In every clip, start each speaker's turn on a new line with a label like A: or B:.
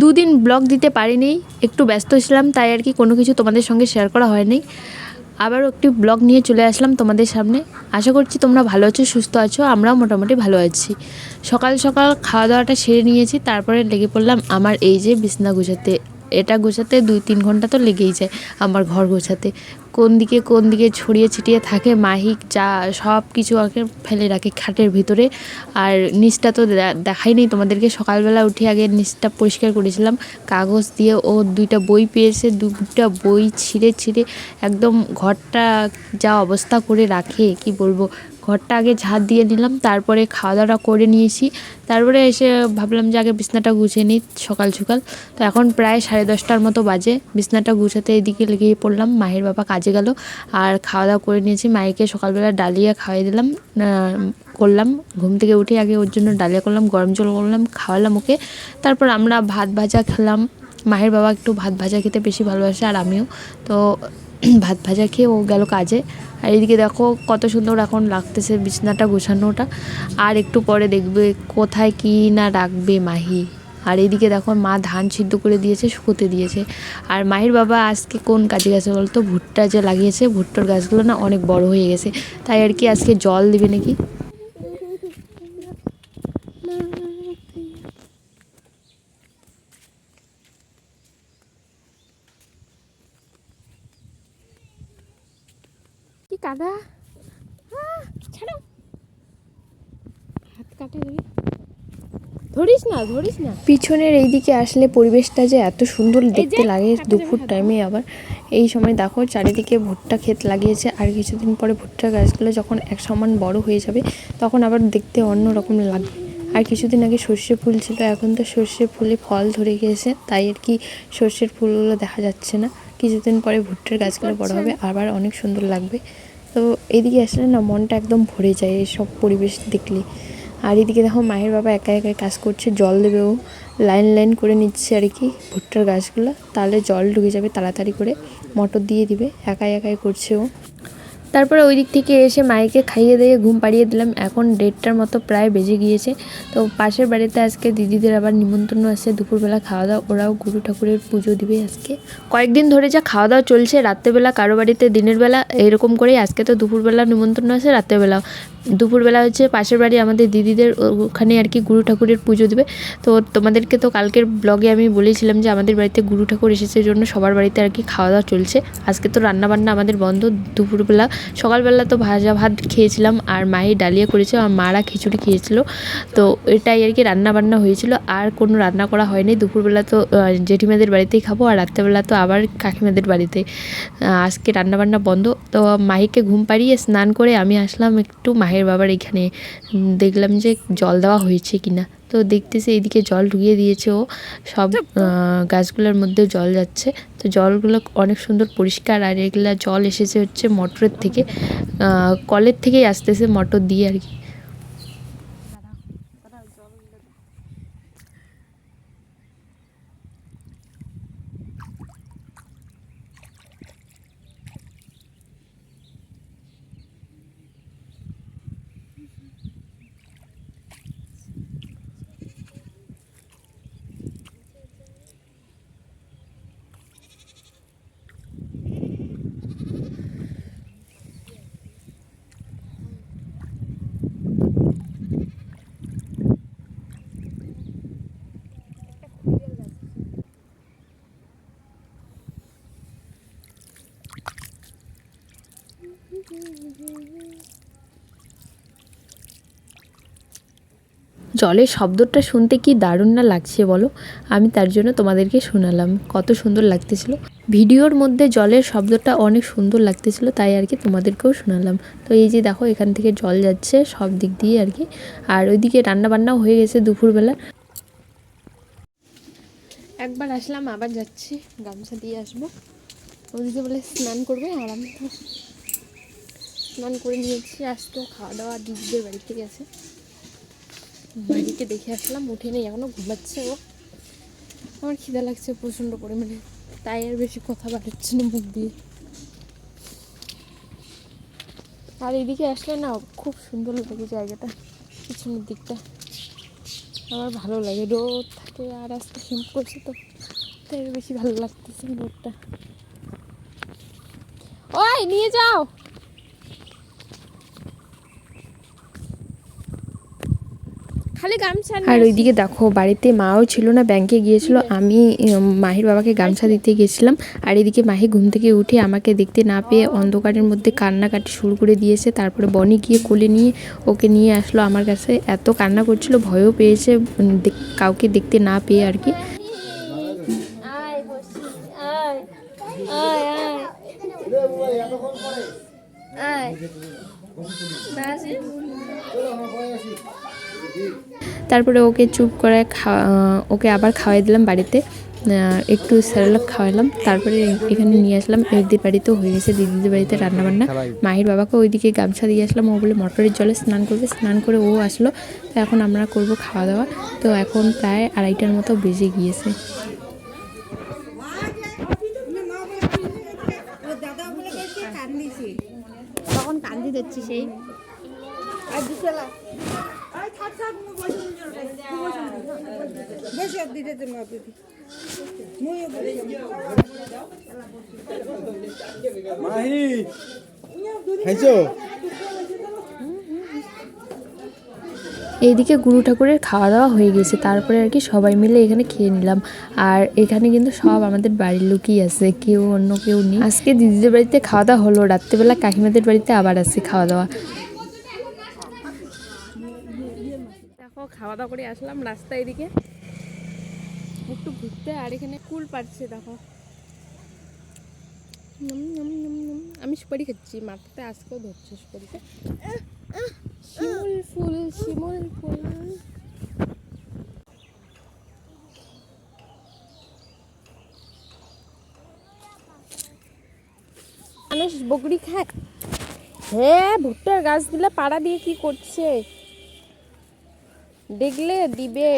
A: দুদিন ব্লগ দিতে পারিনি, একটু ব্যস্ত ছিলাম, তাই আর কি কোনো কিছু তোমাদের সঙ্গে শেয়ার করা হয়নি। আবারও একটি ব্লগ নিয়ে চলে আসলাম তোমাদের সামনে। আশা করছি তোমরা ভালো আছো, সুস্থ আছো, আমরাও মোটামুটি ভালো আছি। সকাল সকাল খাওয়া দাওয়াটা সেরে নিয়েছি, তারপরে লেগে পড়লাম আমার এই যে বিছনা গুছাতে। এটা গোছাতে দুই তিন ঘণ্টা তো লেগেই যায় আমার ঘর গোছাতে। কোন দিকে কোন দিকে ছড়িয়ে ছিটিয়ে থাকে, মাহিক যা সব কিছু আগে ফেলে রাখে খাটের ভিতরে। আর নিচটা তো দেখাই নেই তোমাদেরকে, সকালবেলা উঠে আগে নিচটা পরিষ্কার করেছিলাম। কাগজ দিয়ে ও দুইটা বই পেয়েছে দুটা বই ছিঁড়ে ছিঁড়ে একদম ঘরটা যা অবস্থা করে রাখে, কি বলব? ঘরটা আগে ঝাড় দিয়ে নিলাম, তারপরে খাওয়া দাওয়া করে নিয়েছি। তারপরে এসে ভাবলাম যে আগে বিছনাটা গুছিয়ে নিই সকাল সকাল। তো এখন প্রায় সাড়ে দশটার মতো বাজে, বিছনাটা গুছাতে এদিকে লেগে পড়লাম মায়ের বাবা কাজে গেল। আর খাওয়া দাওয়া করে নিয়েছি মায়েকে সকালবেলা ডালিয়া খাওয়াই দিলাম করলাম। ঘুম থেকে উঠে আগে ওর জন্য ডালিয়া করলাম, গরম জল করলাম, খাওয়ালাম ওকে। তারপর আমরা ভাত ভাজা খেলাম। মায়ের বাবা একটু ভাত ভাজা খেতে বেশি ভালোবাসে আর আমিও। তো ভাত ভাজা খেয়ে ও গেল কাজে। আর এদিকে দেখো কত সুন্দর এখন লাগতেছে বিছনাটা গোছানোটা। আর একটু পরে দেখবে কোথায় কি না রাখবে মাহি। আর এদিকে দেখো মা ধান সিদ্ধ করে দিয়েছে, শুকোতে দিয়েছে। আর মাহির বাবা আজকে কোন কাজে গেছে বলতো? ভুট্টা যে লাগিয়েছে, ভুট্টার গাছগুলো না অনেক বড় হয়ে গেছে। তাই আর কি আজকে জল দেবে নাকি?
B: কাদা ছাড়ো। হাত কাটে ধরিস না ধরিস না।
A: পিছনের এই দিকে আসলে পরিবেশটা যে এত সুন্দর দেখতে লাগে দুপুর টাইমে আবার। এই সময় দেখো চারিদিকে ভুট্টা ক্ষেত লাগিয়েছে আর কিছুদিন পরে ভুট্টা গাছগুলো যখন এক সমান বড় হয়ে যাবে তখন আবার দেখতে অন্য রকম লাগবে। আর কিছুদিন আগে সর্ষে ফুল ছিল এখন তো সর্ষে ফুলে ফল ধরে গিয়েছে তাই আর কি সর্ষের ফুলগুলো দেখা যাচ্ছে না। কিছুদিন পরে ভুট্টার গাছগুলো বড় হবে আবার অনেক সুন্দর লাগবে। তো এদিকে আসলে না মনটা একদম ভরে যায় এইসব পরিবেশ দেখলে। আর এদিকে দেখো মায়ের বাবা একা একা কাজ করছে, জল দেবেও। লাইন লাইন করে নিচ্ছে আর কি ভুট্টার গাছগুলো। তাহলে জল ঢুকে যাবে তাড়াতাড়ি করে। মটর দিয়ে দিবে। একাই একাই করছে ও। তারপরে ওই দিক থেকে এসে মাইকে খাইয়ে দিয়ে ঘুম পাড়িয়ে দিলাম। এখন দেড়টার মতো প্রায় বেজে গিয়েছে। তো পাশের বাড়িতে আজকে দিদিদের আবার নিমন্ত্রণ আছে। দুপুরবেলা খাওয়া দাওয়া, ওরাও গুরু ঠাকুরের পুজো দিবে আজকে। কয়েকদিন ধরে যা খাওয়া দাওয়া চলছে, রাত্রেবেলা কারও বাড়িতে, দিনের বেলা এরকম করেই আজকে তো দুপুরবেলা নিমন্ত্রণ আছে, রাত্রেবেলাও। দুপুরবেলা হচ্ছে পাশের বাড়ি আমাদের দিদিদের, ওখানে আর কি গুরু ঠাকুরের পুজো দেবে। তো তোমাদেরকে তো কালকের ব্লগে আমি বলেছিলাম যে আমাদের বাড়িতে গুরু ঠাকুর এসেছে জন্য সবার বাড়িতে আর কি খাওয়া দাওয়া চলছে। আজকে তো রান্না বান্না আমাদের বন্ধ। দুপুরবেলা সকালবেলা তো ভাজা ভাত খেয়েছিলাম আর মায়ের ডালিয়া করেছে আর মারা খিচুড়ি খেয়েছিল। তো এটাই আর কি রান্না বান্না হয়েছিল। আর কোনো রান্না করা হয়নি। দুপুরবেলা তো জেঠিমাদের বাড়িতেই খাব আর রাত্রেবেলা তো আবার কাকিমাদের বাড়িতে। আজকে রান্না বান্না বন্ধ। তো মাহিকে ঘুম পাড়িয়ে স্নান করে আমি আসলাম একটু। মাহের বাবার এখানে দেখলাম যে জল দেওয়া হয়েছে কিনা। তো দেখতেছে এইদিকে জল ঢুকিয়ে দিয়েছে ও। সব আহ, গাছগুলোর মধ্যে জল যাচ্ছে। তো জলগুলো অনেক সুন্দর পরিষ্কার আর এগুলা জল এসেছে হচ্ছে মোটরের থেকে। কলের থেকেই আসতেছে মোটর দিয়ে আর কি। জলের শব্দটা শুনতে কি দারুণ না লাগছে বলো? আমি তার জন্য তোমাদেরকে শোনালাম। কত সুন্দর লাগতেছিল। ভিডিওর মধ্যে জলের শব্দটা অনেক সুন্দর লাগতেছিল, তাই আর কি তোমাদেরকেও শোনালাম। তো এই যে দেখো, এখান থেকে জল যাচ্ছে সব দিক দিয়ে আর কি। আর ওইদিকে রান্না বান্নাও হয়ে গেছে দুপুরবেলা।
B: একবার আসলাম, আবার যাচ্ছি। গামছা দিয়ে আসব। ওদিকে বলে স্নান করবে, আর আমি স্নান করে নিয়েছি। আজকে খাওয়া দাওয়া দিদিদের বাড়ি থেকে গেছে বাড়িতে দেখে আসলাম, উঠে নেই, এখনও ঘুমাচ্ছে ও। আমার খিদা লাগছে প্রচণ্ড পরিমাণে, তাই আর বেশি কথা বাড়াচ্ছে না মুখ দিয়ে। আর এদিকে আসলে না, খুব সুন্দর লাগে জায়গাটা, পিছনের দিকটা। আমার ভালো লাগে, রোদ থাকে আর আজকে হিম করছে তো, তাই বেশি ভালো লাগতেছে রোদটা। ওই, নিয়ে যাও খালি গামছা নিয়ে
A: আর ওইদিকে দেখো বাড়িতে মাও ছিল না ব্যাংকে গিয়েছিল আমি মাহির বাবাকে গামছা দিতে গেছিলাম আর এদিকে মাহি ঘুম থেকে উঠে আমাকে দেখতে না পেয়ে অন্ধকারের মধ্যে কান্নাকাটি শুরু করে দিয়েছে তারপরে বনি গিয়ে কোলে নিয়ে ওকে নিয়ে আসলো আমার কাছে এত কান্না করছিল ভয়ও পেয়েছে কাউকে দেখতে না পেয়ে আর কি
B: আয়
A: তারপরে ওকে চুপ করে খাওয়া ওকে আবার খাওয়াই দিলাম বাড়িতে। একটু স্যালাড খাওয়ালাম তারপরে এখানে নিয়ে আসলাম। এদের বাড়িতেও হয়ে গেছে দিদিদের বাড়িতে রান্নাবান্না। মাহির বাবাকে ওইদিকে গামছা দিয়ে আসলাম ও বলে মটরের জলে স্নান করবে স্নান করে ও আসলো। তো এখন আমরা করব খাওয়া দাওয়া। তো এখন প্রায় আড়াইটার মতো বেজে গিয়েছে।
B: তখন কান্দি দিচ্ছি সেই।
C: মাহি। খাইছো?
A: এইদিকে গুরু ঠাকুরের খাওয়া দাওয়া হয়ে গেছে তারপরে আর কি সবাই মিলে এখানে খেয়ে নিলাম। আর এখানে কিন্তু সব আমাদের বাড়ির লোকই আছে কেউ অন্য কেউ নেই। আজকে দিদিদের বাড়িতে খাওয়া দাওয়া হলো রাত্রেবেলা কাকিমাদের বাড়িতে আবার আসছে খাওয়া দাওয়া।
B: দেখো খাওয়া দাওয়া করে আসলাম রাস্তা এদিকে। একটু ঘুরতে, আর এখানে কুল পাচ্ছে দেখো। আমি সুপারি খাচ্ছি, মাথাতে আজকেও ধরছে সুপারিতে। শিমুল ফুল শিমুল ফুল। মানুষ বকরি খায়? হ্যাঁ ভুট্টার গাছ দিলে পাড়া দিয়ে কি করছে? দেখলে দিবে।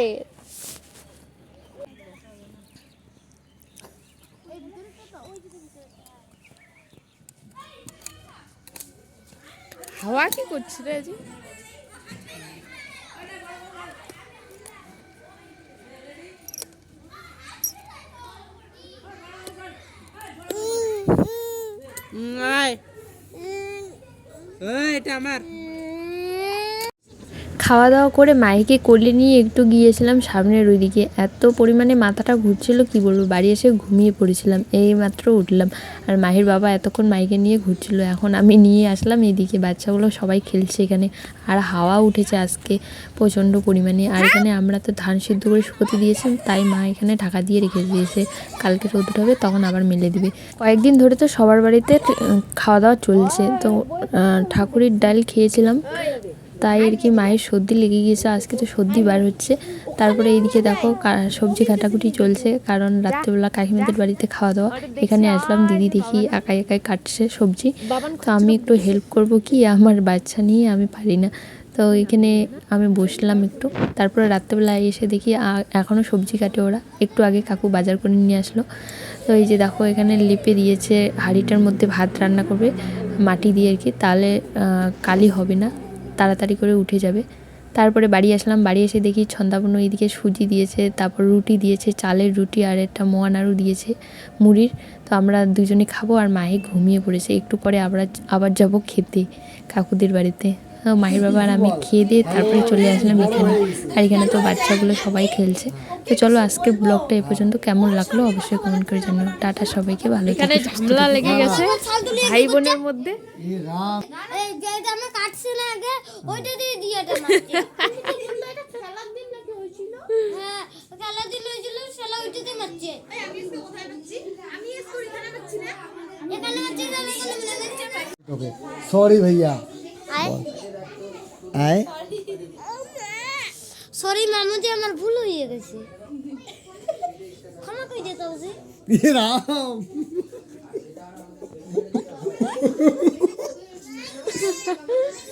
B: হাওয়া কি করছে রে আজি?
C: এটা আমার।
A: খাওয়া দাওয়া করে মাইকে কোলে নিয়ে একটু গিয়েছিলাম সামনের ওইদিকে। এত পরিমাণে মাথাটা ঘুরছিল, কি বলব? বাড়ি এসে ঘুমিয়ে পড়েছিলাম এই মাত্র উঠলাম। আর মাহির বাবা এতক্ষণ মাইকে নিয়ে ঘুরছিল, এখন আমি নিয়ে আসলাম এদিকে বাচ্চাগুলো সবাই খেলছে এখানে, আর হাওয়া উঠেছে আজকে প্রচণ্ড পরিমাণে। আর এখানে আমরা তো ধান সিদ্ধ করে শুকোতে দিয়েছি, তাই মা এখানে ঢাকা দিয়ে রেখে দিয়েছে। কালকে রোদ হবে, তখন আবার মেলে দিবে। কয়েকদিন ধরে তো সবার বাড়িতে খাওয়া দাওয়া চলছে। তো ঠাকুরের ডাল খেয়েছিলাম। তাই আর কি মায়ের সর্দি লেগে গিয়েছে, আজকে তো সর্দি বার হচ্ছে। তারপরে এইদিকে দেখো সবজি কাটাকুটি চলছে, কারণ রাত্রেবেলা কাকিমাদের বাড়িতে খাওয়া দাওয়া এখানে আসলাম দিদি দেখি একাই একাই কাটছে সবজি। তো আমি একটু হেল্প করব কি, আমার বাচ্চা নিয়ে আমি পারি না। তো এখানে আমি বসলাম একটু। তারপরে রাত্রেবেলা এসে দেখি এখনও সবজি কাটে ওরা। একটু আগে কাকু বাজার করে নিয়ে আসলো। তো এই যে দেখো এখানে লেপে দিয়েছে, হাঁড়িটার মধ্যে ভাত রান্না করবে, মাটি দিয়ে আর কি। তাহলে কালি হবে না। তাড়াতাড়ি করে উঠে যাবে। তারপরে বাড়ি আসলাম, বাড়ি এসে দেখি ছন্দাপন্ন এইদিকে সুজি দিয়েছে, তারপর রুটি দিয়েছে, চালের রুটি আর একটা মোয়ানারু দিয়েছে মুড়ির। তো আমরা দুজনে খাব আর মায়ে ঘুমিয়ে পড়েছে। একটু পরে আবার আবার যাব খেতে কাকুদের বাড়িতে। তো মাহির বাবা আর আমি খেয়ে দিয়ে তারপরে চলে আসলাম এখানে। আর এখানে তো বাচ্চাগুলো সবাই খেলছে। তো চলো আজকে ব্লগটা এ পর্যন্ত কেমন লাগল অবশ্যই কমেন্ট করে জানাও। টাটা সবাইকে ভালো
B: এখানে ঝামেলা লেগে গেছে ভাই বোনের মধ্যে
D: হয়েছিল হ্যাঁ খেলার দিন হয়েছিল সেলা ওইটা মারছে আমি কোথায় পাচ্ছি আমি এখানে পাচ্ছি না এখানে মারছে না এখানে মারছে
C: ওকে সরি ভাইয়া।
D: আয়। সরি যে আমার ভুল হয়ে গেছে। ক্ষমা করে হবে
C: এ রাম।